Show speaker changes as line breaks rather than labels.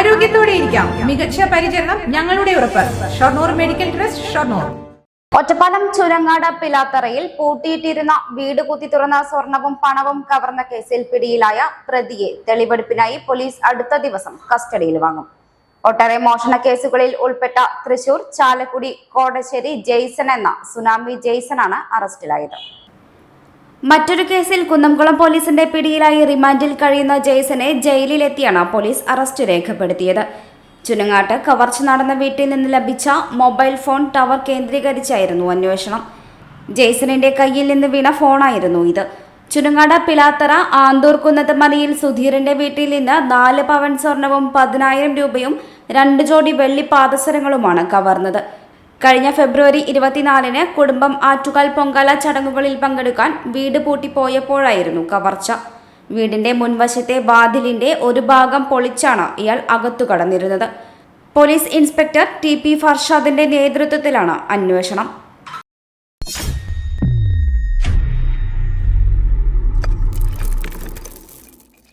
ആരോഗ്യത്തോടെ ഇരിക്കാം. മികച്ച പരിചരണം ഞങ്ങളുടെ ഉറപ്പ്. Shoranur medical trust Shoranur.
Ottapalam Churangad പിലാത്തറയിൽ പൂട്ടിയിട്ടിരുന്ന വീട് കുത്തി തുറന്ന സ്വർണവും പണവും കവർന്ന കേസിൽ പിടിയിലായ പ്രതിയെ തെളിവെടുപ്പിനായി പോലീസ് അടുത്ത ദിവസം കസ്റ്റഡിയിൽ വാങ്ങും. ഒട്ടേറെ മോഷണ കേസുകളിൽ ഉൾപ്പെട്ട തൃശൂർ ചാലക്കുടി കോടശ്ശേരി ജെയ്സൺ എന്ന സുനാമി ജെയ്സൺ ആണ് അറസ്റ്റിലായത്. മറ്റൊരു കേസിൽ കുന്നംകുളം പോലീസിന്റെ പിടിയിലായി റിമാൻഡിൽ കഴിയുന്ന ജെയ്സനെ ജയിലിലെത്തിയാണ് പോലീസ് അറസ്റ്റ് രേഖപ്പെടുത്തിയത്. ചുനങ്ങാട്ട് കവർച്ച നടന്ന വീട്ടിൽ നിന്ന് ലഭിച്ച മൊബൈൽ ഫോൺ ടവർ കേന്ദ്രീകരിച്ചായിരുന്നു അന്വേഷണം. ജെയ്സണിന്റെ കയ്യിൽ നിന്ന് വീണ ഫോണായിരുന്നു ഇത്. ചുനങ്ങാട് പിലാത്തറ ആന്തൂർ കുന്നത്ത് മലയിൽ സുധീറിന്റെ വീട്ടിൽ നിന്ന് നാല് പവൻ സ്വർണവും പതിനായിരം രൂപയും രണ്ട് ജോഡി വെള്ളി പാദസരങ്ങളുമാണ് കവർന്നത്. കഴിഞ്ഞ ഫെബ്രുവരി ഇരുപത്തിനാലിന് കുടുംബം ആറ്റുകാൽ പൊങ്കാല ചടങ്ങുകളിൽ പങ്കെടുക്കാൻ വീട് പൂട്ടിപ്പോയപ്പോഴായിരുന്നു കവർച്ച. വീടിന്റെ മുൻവശത്തെ വാതിലിന്റെ ഒരു ഭാഗം പൊളിച്ചാണ് ഇയാൾ അകത്തു കടന്നിരുന്നത്. പോലീസ് ഇൻസ്പെക്ടർ ടി പി ഫർഷാദിന്റെ നേതൃത്വത്തിലാണ് അന്വേഷണം.